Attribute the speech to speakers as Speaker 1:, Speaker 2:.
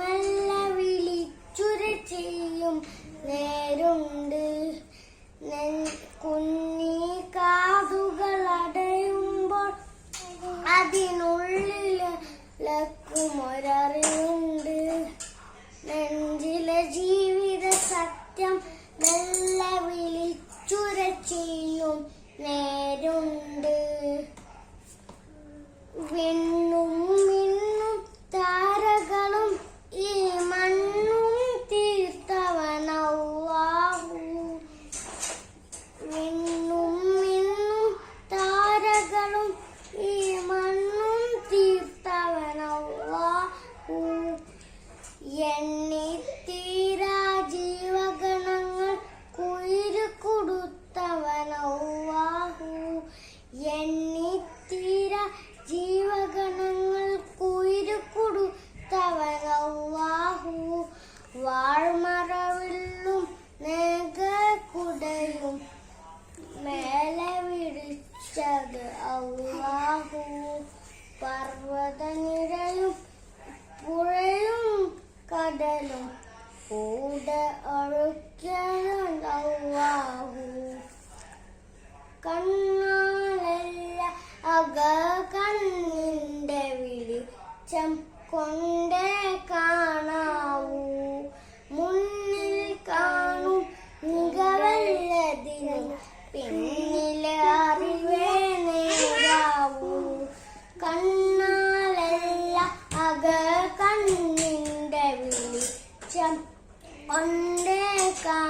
Speaker 1: നല്ല വിളി ചെയ്യും നേരുണ്ട്. കുഞ്ഞി കാതുകൾ അടയുമ്പോൾ അതിനുള്ളിൽ നെഞ്ചിലെ ജീവിത സത്യം നല്ല വിളി ചെയ്യും നേരുണ്ട്. കൂടെ ഒഴുക്കിയതാഹു കണ്ണാലല്ല അക കണ്ണിന്റെ വിളിച്ചം കൊണ്ടേ കാണാവൂ മുന്നിൽ കാണും മികവല്ലതിനും പിന്നിലെ അറിവേ നേരാവൂ കണ്ണാലല്ല അക കണ്ണിന്റെ വിളിച്ചം കൊണ്ടേ കാണാവൂ